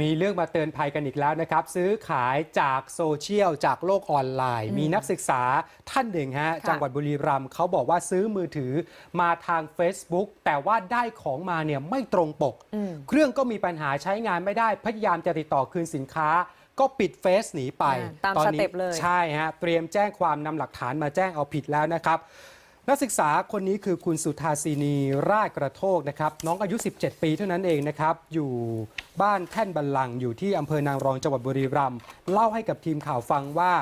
มีเรื่องมาเตือนภัยกันอีกแล้วนะครับ ซื้อขายจากโซเชียลจากโลกออนไลน์ มีนักศึกษาท่านหนึ่งฮะค่ะจังหวัดบุรีรัมย์เขาบอกว่าซื้อมือถือมาทาง Facebook แต่ว่าได้ของมาเนี่ยไม่ตรงปกอืมเครื่องก็มีปัญหาใช้งานไม่ได้พยายามจะติดต่อคืนสินค้า ก็ปิดเฟซหนีไปอ่าตามอนสนี้เต็ปเลยใช่ฮะเตรียมแจ้งความนำหลักฐานมาแจ้งเอาผิดแล้วนะครับนักศึกษาคนนี้คือคุณสุธาสินีราชกระโทกนะครับ น้องอายุ 17 ปีเท่านั้นเองนะครับ อยู่ บ้านแท่นบันลังอยู่ที่อำเภอนางรองจังหวัดบุรีรัมย์เล่าให้กับทีมข่าวฟังว่า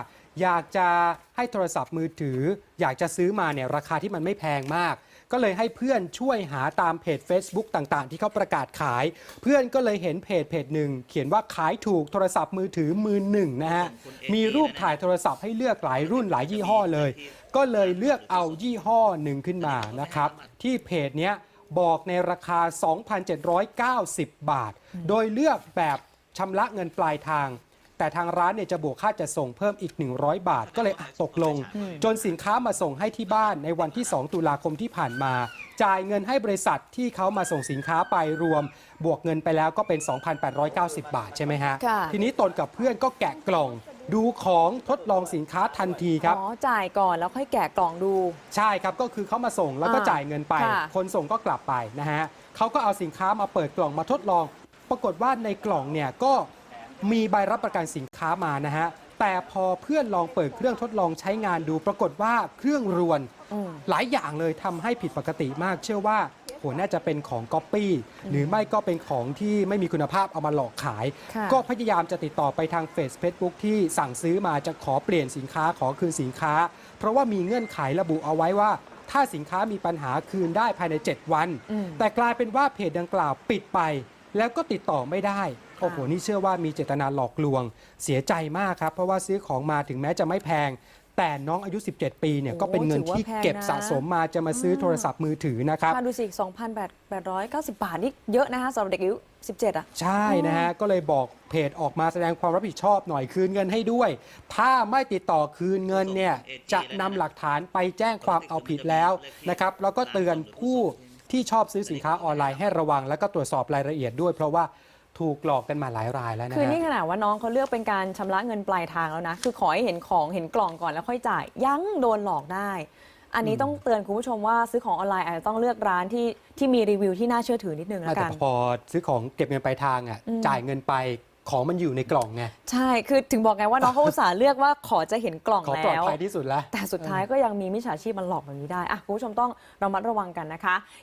อยากจะให้โทรศัพท์มือถือ อยากจะซื้อมาเนี่ยราคาที่มันไม่แพงมาก ก็เลยให้เพื่อนช่วยหาตามเพจ Facebook ต่างๆ ที่เขาประกาศขาย เพื่อนก็เลยเห็นเพจเพจหนึ่งเขียนว่าขายถูกโทรศัพท์มือถือมือหนึ่งนะฮะมีรูปถ่ายโทรศัพท์ให้เลือกหลายรุ่นหลายยี่ห้อเลย ก็เลยเลือกเอายี่ห้อหนึ่งขึ้นมานะครับที่เพจเนี้ย บอกในราคา 2,790 บาท โดยเลือกแบบชำระเงินปลายทาง แต่ทางร้านเนี่ยจะบวกค่าจะส่งเพิ่มอีก 100 บาทก็เลยอะตกลง จนสินค้ามาส่งให้ที่บ้านในวันที่ 2 ตุลาคมที่ผ่านมา จ่ายเงินให้บริษัทที่เขามาส่งสินค้าไปรวม บวกเงินไปแล้วก็เป็น 2,890 บาทใช่ไหมฮะค่ะทีนี้ตนกับเพื่อนก็แกะกล่อง ดูของทดลองสินค้าทันทีครับ อ๋อ จ่ายก่อนแล้วค่อยแกะกล่องดู ใช่ครับ ก็คือเขามาส่งแล้วก็อ่าจ่ายเงินไป ค่ะ คนส่งก็กลับไปนะฮะเขาก็เอาสินค้ามาเปิดกล่องมาทดลอง ปรากฏว่าในกล่องเนี่ยก็มีใบรับประกันสินค้ามานะฮะ แต่พอเพื่อนลองเปิดเครื่องทดลองใช้งานดู ปรากฏว่าเครื่องรวน อืม หลายอย่างเลยทำให้ผิดปกติมาก เชื่อว่า โหน่าจะเป็นของก๊อปปี้หรือไม่ก็เป็นของที่ไม่มีคุณภาพเอามาหลอกขาย ก็พยายามจะติดต่อไปทางเฟซเฟซบุ๊กที่สั่งซื้อมาจะขอเปลี่ยนสินค้าขอคืนสินค้า เพราะว่ามีเงื่อนไขระบุเอาไว้ว่า ถ้าสินค้ามีปัญหาคืนได้ภายใน 7 วัน แต่กลายเป็นว่าเพจดังกล่าวปิดไป แล้วก็ติดต่อไม่ได้โอ้โหนี่เชื่อว่ามีเจตนาหลอกลวง เสียใจมากครับ เพราะว่าซื้อของมาถึงแม้จะไม่แพง แต่น้องอายุ 17 ปีเนี่ยโอ้ก็เป็นเงินที่ถือว่าแพงเก็บนะสะสมมาจะมาซื้อโทรศัพท์มือถือนะครับค่าดูสิ 2,890 บาทนี่เยอะนะคะสำหรับเด็กอายุ 17 อะ ใช่นะฮะ ก็เลยบอกเพจออกมาแสดงความรับผิดชอบหน่อยคืนเงินให้ด้วย ถ้าไม่ติดต่อคืนเงินเนี่ย จะนำหลักฐานไปแจ้งความเอาผิดแล้วนะครับ แล้วก็เตือนผู้ที่ชอบซื้อสินค้าออนไลน์ให้ระวัง แล้วก็ตรวจสอบรายละเอียดด้วย เพราะว่า ถูกหลอกกันมาหลายรายแล้วนะคือฮะนี่ขนาดว่าน้องเขาเลือกเป็นการชำระเงินปลายทางแล้วนะ คือขอให้เห็นของเห็นกล่องก่อนแล้วค่อยจ่าย ยังโดนหลอกได้ อันนี้ต้องเตือนคุณผู้ชมว่าซื้อของออนไลน์อาจจะต้องเลือกร้านที่ที่มีรีวิวที่น่าเชื่อถือนิดนึงแล้วแต่กันพอซื้อของเก็บเงินปลายทางอะอืมจ่ายเงินไปของมันอยู่ในกล่องไงใช่คือถึงบอกไงว่าน้องเขาอุตส่าห์เลือกว่าขอจะเห็นกล่องขอปลอดแล้วภัยที่สุดแล้วแต่สุดท้ายก็ยังมีมิจฉาชีพมันหลอกแบบนี้ได้อะคุณผู้ชมต้องระมัดระวังกันนะคะ